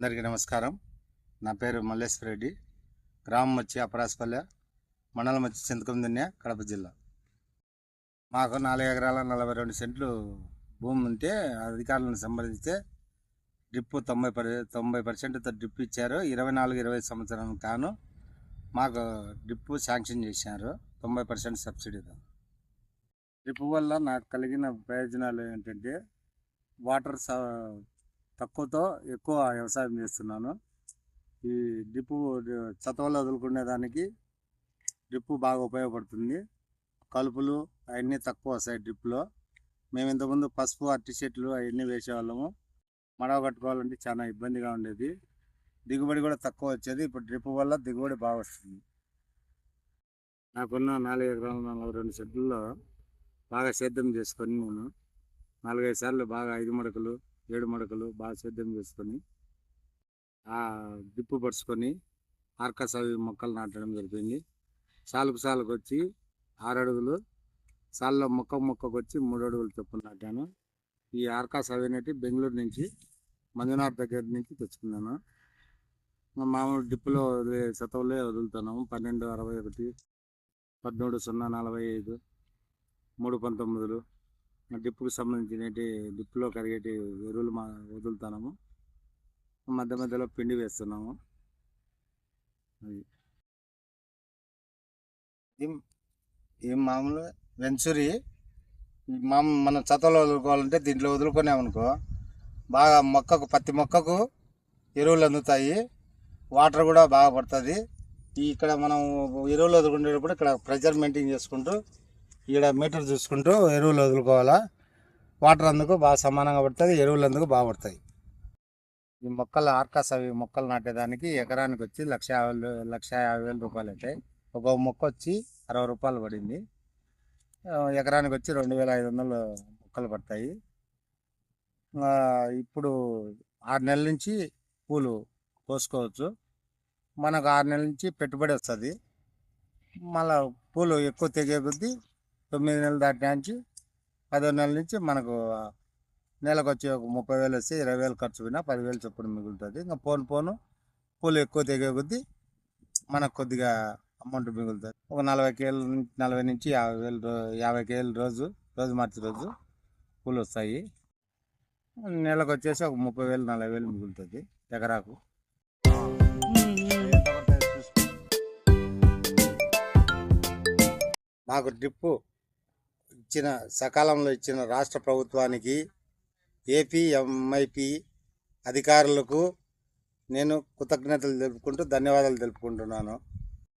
అందరికీ నమస్కారం. నా పేరు మల్లేశ్వర రెడ్డి. గ్రామం వచ్చి అపరాసపల్లె మండలం వచ్చి చింతకుందిన్య కడప జిల్లా. మాకు నాలుగు ఎకరాల నలభై రెండు సెంట్లు భూమి ఉంటే అధికారులను సంప్రదిస్తే డ్రిప్ తొంభై పర్ తొంభై పర్సెంట్తో డ్రిప్ ఇచ్చారు. ఇరవై నాలుగు ఇరవై సంవత్సరం కాను మాకు డ్రిప్ శాంక్షన్ చేశారు. తొంభై పర్సెంట్ సబ్సిడీతో డ్రిప్ వల్ల నాకు కలిగిన ప్రయోజనాలు ఏంటంటే వాటర్ స తక్కువతో ఎక్కువ వ్యవసాయం చేస్తున్నాను. ఈ డిప్పు చతవలో వదులుకునే దానికి డ్రిప్పు బాగా ఉపయోగపడుతుంది. కలుపులు అవన్నీ తక్కువ వస్తాయి డ్రిప్లో మేము ఇంతకుముందు పసుపు అట్టి చెట్లు అవన్నీ వేసేవాళ్ళము. మడవ కట్టుకోవాలంటే చాలా ఇబ్బందిగా ఉండేది. దిగుబడి కూడా తక్కువ వచ్చేది. ఇప్పుడు డ్రిప్ వల్ల దిగుబడి బాగా వస్తుంది. నాకున్న నాలుగు ఎకరాల నలభై రెండు సెట్లలో బాగా సేద్యం చేసుకొని నేను నాలుగైదు సార్లు బాగా ఐదు మడకలు ఏడు మడకలు బాగా సేద్యం చేసుకొని దిప్పు పరుచుకొని ఆర్కస్ అవి మొక్కలు నాటడం జరిగింది. సాలుకు సాలుకు వచ్చి ఆరు అడుగులు సాల్లో మొక్క మొక్కకు వచ్చి మూడు అడుగులు చొప్పున నాటాను. ఈ ఆర్కాస్ అవి అనేటి బెంగళూరు నుంచి మంజునాథ్ దగ్గర నుంచి తెచ్చుకున్నాను. మామూలు డిప్పులో వదిలే శతంలో వదులుతున్నాము. పన్నెండు అరవై ఒకటి పద్మూడు సున్నా నలభై ఐదు మూడు పంతొమ్మిదిలు. డిప్పుకు సంబంధించిన డిప్పులో కరిగేటి ఎరువులు మా వదులుతున్నాము మధ్య మధ్యలో పిండి వేస్తున్నాము. అది. ఇది- మామూలు వెంచురి ఈ మామ మనం చతలో వదులుకోవాలంటే దీంట్లో వదులుకున్నామనుకో బాగా మొక్కకు ప్రతి మొక్కకు ఎరువులు అందుతాయి. వాటర్ కూడా బాగా పడుతుంది. ఇక్కడ మనం ఎరువులు వదులుకునేటప్పుడు ఇక్కడ ప్రెజర్ మెయింటైన్ చేసుకుంటూ ఈడ మీటర్ చూసుకుంటూ ఎరువులు వదులుకోవాలా? వాటర్ అందుకు బాగా సమానంగా పడుతుంది ఎరువులు అందుకు బాగా పడతాయి. ఈ మొక్కలు ఆర్కాస్ అవి మొక్కలు నాటేదానికి ఎకరానికి వచ్చి లక్ష యాభై లక్ష యాభై వేల రూపాయలు అవుతాయి ఒక మొక్క వచ్చి అరవై రూపాయలు పడింది. ఎకరానికి వచ్చి రెండు వేల ఐదు వందలు మొక్కలు పడతాయి. ఇప్పుడు ఆరు నెలల నుంచి పూలు కోసుకోవచ్చు. మనకు ఆరు నెలల నుంచి పెట్టుబడి వస్తుంది. మళ్ళా పూలు ఎక్కువ తెగే కొద్దీ తొమ్మిది నెలలు దాటిన నుంచి పదో నెలల నుంచి మనకు నెలకు వచ్చి ఒక ముప్పై వేలు వస్తే ఇరవై వేలు ఖర్చు పోయినా పదివేలు చొప్పున మిగులుతుంది. ఇంకా పోను పోను పూలు ఎక్కువ తెగే కొద్దీ మనకు కొద్దిగా అమౌంట్ మిగులుతుంది. ఒక నలభై కేలు నుంచి నలభై నుంచి యాభై వేలు రో- యాభై కేలు రోజు రోజు మార్చి రోజు పూలు వస్తాయి. నెలకు వచ్చేసి ఒక ముప్పై వేలు నలభై వేలు మిగులుతుంది ఎకరాకు. మాకు డ్రిప్పు ఇచ్చిన సకాలంలో ఇచ్చిన రాష్ట్ర ప్రభుత్వానికి ఏపీఎంఐపి అధికారులకు నేను కృతజ్ఞతలు తెలుపుకుంటూ ధన్యవాదాలు తెలుపుకుంటున్నాను.